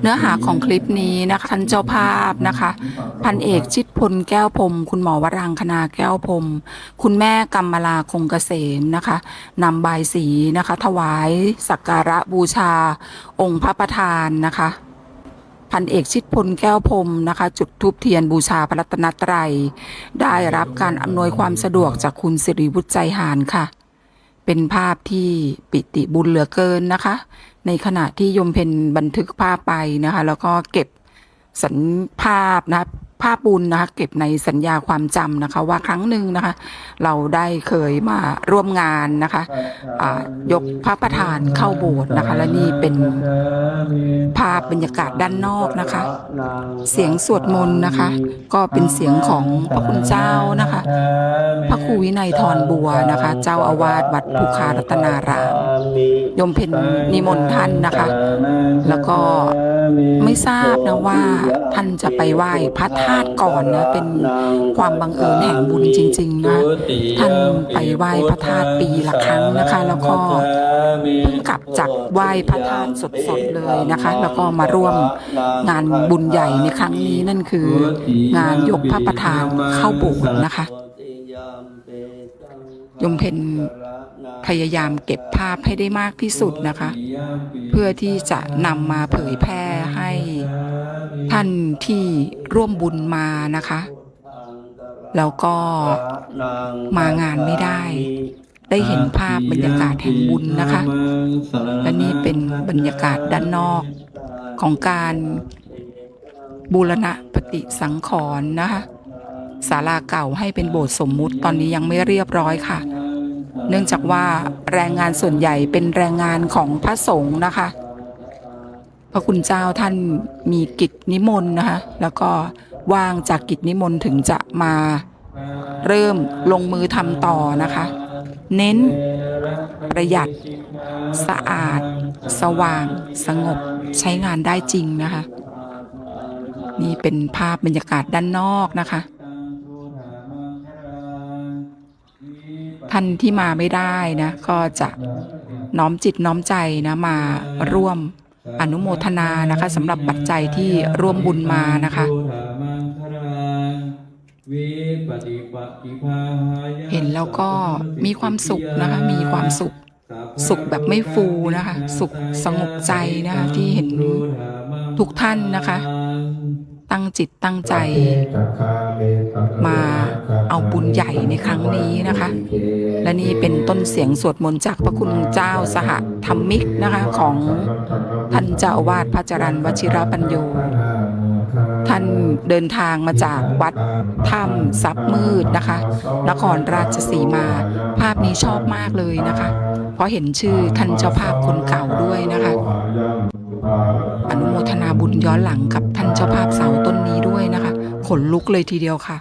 เนื้อหาของคลิปนี้นะคะท่านเจ้าภาพนะคะ พันเอกชิดพลแก้วพรมคุณหมอวรังคณาแก้วพรมคุณแม่กำมลาคงเกษมนะคะนำบายสีนะคะ ถวายสักการะบูชา องค์พระประธานนะคะ พันเอกชิดพลแก้วพรมนะคะ จุดทูปเทียนบูชาพระรัตนตรัย ได้รับการอำนวยความสะดวกจากคุณสิริวุฒิใจหารค่ะ เป็นภาพที่ปิติบุญเหลือเกินนะคะ ในขณะที่ยมเพนบันทึกภาพไปนะคะ แล้วก็เก็บสัญภาพนะคะ ภาพบุญนะคะเก็บในสัญญาความจำนะคะ ว่าครั้งหนึ่งนะคะ เราได้เคยมาร่วมงานนะคะอ่ายกพระประธานเข้าโบสถ์นะคะ และนี่เป็นภาพบรรยากาศด้านนอกนะคะ เสียงสวดมนต์นะคะ ก็เป็นเสียงของพระคุณเจ้านะคะ พระครูวินัยทรบัวนะคะ เจ้าอาวาสวัดภูคารัตนารามยมเพนนิมนต์ท่านนะคะ แล้วก็ไม่ทราบนะว่าท่านจะไปไหว้พระธาตุก่อนนะเป็นความบังเอิญแห่งบุญจริง ๆ นะท่านไปไหว้พระธาตุปีละครั้งนะคะ แล้วก็เพิ่งกลับจากไหว้พระธาตุสดๆเลยนะคะ แล้วก็มาร่วมงานบุญใหญ่ในครั้งนี้นั่นคืองานยกพระประธานเข้าโบสถ์นะคะ ยมเพนพยายามเก็บภาพให้ได้มากที่สุดนะคะ เพื่อที่จะนำมาเผยแพร่ให้ท่านที่ร่วมบุญมานะคะ แล้วก็มางานไม่ได้ ได้เห็นภาพบรรยากาศแห่งบุญนะคะ และนี่เป็นบรรยากาศด้านนอกของการบูรณะปฏิสังขรณ์นะคะ ศาลาเก่าให้เป็นโบสถ์สมมุติตอนนี้ยังไม่เรียบร้อยค่ะ เนื่องจากว่าแรงงานส่วนใหญ่เป็นแรงงานของพระสงฆ์นะคะ พระคุณเจ้าท่านมีกิจนิมนต์นะคะ แล้วก็ว่างจากกิจนิมนต์ถึงจะมาเริ่มลงมือทำต่อนะคะ เน้น ประหยัด สะอาด สว่าง สงบใช้งานได้จริงนะคะ นี่เป็นภาพบรรยากาศด้านนอกนะคะ ท่านที่มาไม่ได้นะ ก็จะน้อมจิตน้อมใจนะมาร่วมอนุโมทนานะคะสำหรับปัจจัยที่ร่วมบุญมานะคะเห็นแล้วก็มีความสุขนะคะ มีความสุข สุขแบบไม่ฟูนะคะ สุขสงบใจนะคะที่เห็นทุกท่านนะคะ ตั้งจิตตั้งใจ มาเอาบุญใหญ่ในครั้งนี้นะคะ และนี่เป็นต้นเสียงสวดมนต์จากพระคุณเจ้าสหธรรมิกนะคะของท่านเจ้าวาสพระจรันวชิรปัญโยท่านเดินทางมาจากวัดถ้ำซับมืดนะคะ นครราชสีมา ภาพนี้ชอบมากเลยนะคะ เพราะเห็นชื่อท่านเจ้าภาพคนเก่าด้วยนะคะ อนุโมทนาบุญย้อนหลังกับท่านเจ้าภาพเสาต้นนี้ด้วยนะคะ ขนลุกเลยทีเดียวค่ะ